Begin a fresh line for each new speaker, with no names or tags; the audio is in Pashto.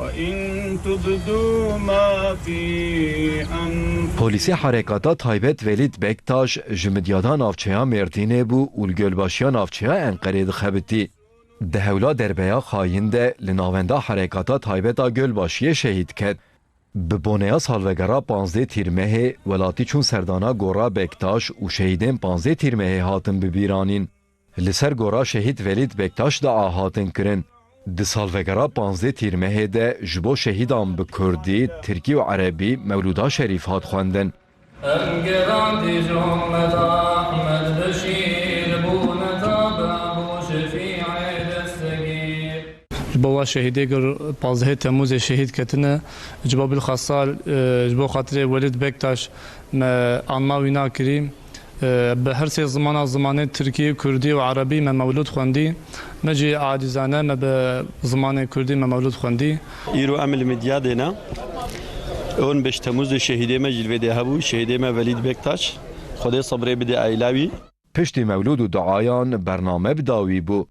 وإن تبدوا ما في أنفسكم
پلیسی حرکاتا تایبت ولید بکتاش جمدیادا نافچهیا مردینه بو و الگلباشیا نافچهیا انقره دخبتی ده هولا دربیا خاین ده لناوندا حرکاتا تایبتا گلباشی شهید کد به بونیا سالوگرا پانزده تیرمه ولاتی چون سردانا گورا بکتاش و شهیدین پانزده تیرمه هاتن ببیرانین لسر گورا شهید ولید بکتاش دا آهاتن کرن د سالوگرا پانزده تیرمه ده جبو شهیدان به کردی، ترکی و عربی مولودا شریف هات خواندن
انقراض جملة أحمد بشير بونتا بابو شفيع السقير
جبوا شهيدي قر بازه تموز شهيد كتنا جبوا بالخاصة جبوا خاطر ولد بكتاش ما انما وينا كريم به هر سه زمان زمان ترکی کردی و عربی ما مولود خوندی مجی عاجزانه ما به زمان کردی ما مولود خوندی
ایرو عمل مدیا دینا اون بش تموز شهیده ما جلوه ده هبو شهیده ما ولید بکتاش خدا صبره بده ایلاوی
پشتی مولود و دعایان برنامه بداوی بو